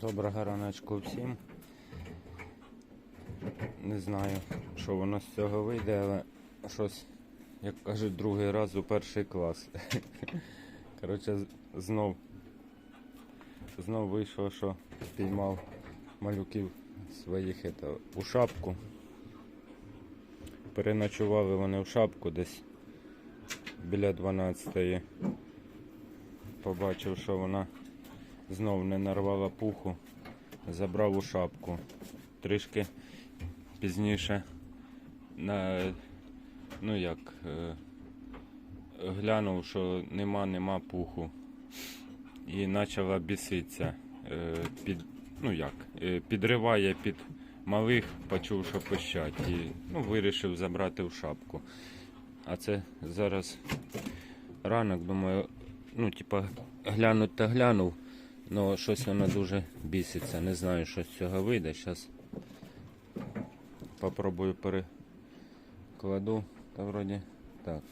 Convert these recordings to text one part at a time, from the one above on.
Доброго раночку всім. Не знаю, що воно з цього вийде, але щось, як кажуть, другий раз у перший клас. Коротше, знов, знов вийшло, що піймав малюків своїх ето, у шапку. Переночували вони в шапку десь біля 12-ї. Побачив, що вона знов не нарвала пуху, забрав у шапку. Трішки пізніше на, ну як, е, глянув, що нема, нема пуху. І почала біситися. Е, під, ну як, е, підриває під малих, почув, що пищать. І ну, вирішив забрати в шапку. А це зараз ранок, думаю, ну, типа, глянуть та глянув. Ну, щось воно дуже біситься. Не знаю, що з цього вийде. Зараз попробую перекладу. Та вроді так.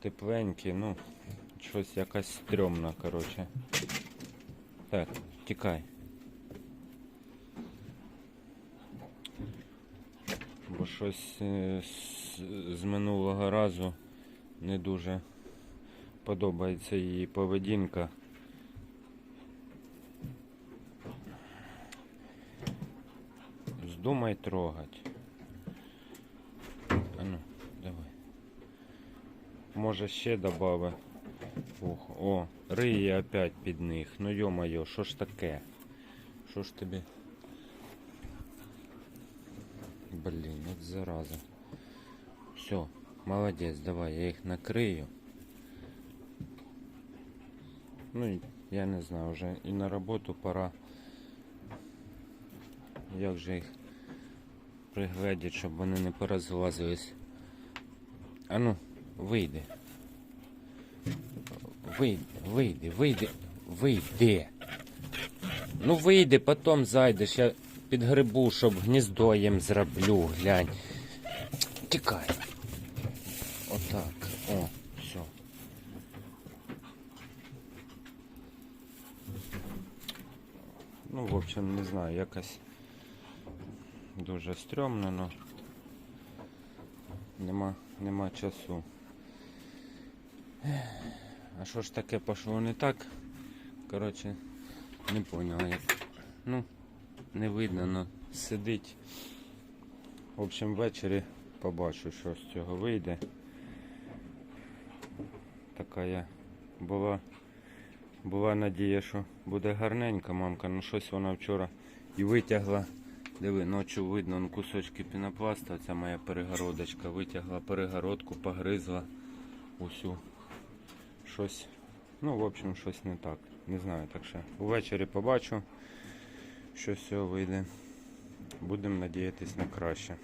Тепленькі, ну, щось якась стрьомна, коротше. Так, тікай. Бо щось е, з минулого разу не дуже подобається її поведінка. Вздумай трогать. А ну, давай. Може ще добави. Ух, о, риє опять під них. Ну йо-моє, що ж таке? Що ж тобі? Блін, от зараза. Все, молодець, давай, я їх накрию. Ну, я не знаю, вже і на роботу пора. Як же їх пригледіти, щоб вони не порозлазились. А ну, вийди. Вийди, вийди, вийди, вийди. Ну вийди, потім зайдеш, я підгребу, щоб гніздо їм зроблю, глянь. Тікай. Отак. О, все. Ну, в общем, не знаю, якось дуже стрьомно, но нема, нема часу. А що ж таке пошло не так? Коротше, не поняла як. Ну, не видно, но сидить. В общем, ввечері побачу, що з цього вийде. Така я була, була надія, що буде гарненька мамка, ну щось вона вчора і витягла. Диви, ночі видно он кусочки пінопласта, ця моя перегородочка, витягла перегородку, погризла усю. Щось, ну, в общем, щось не так. Не знаю, так що увечері побачу, що цього вийде. Будемо надіятись на краще.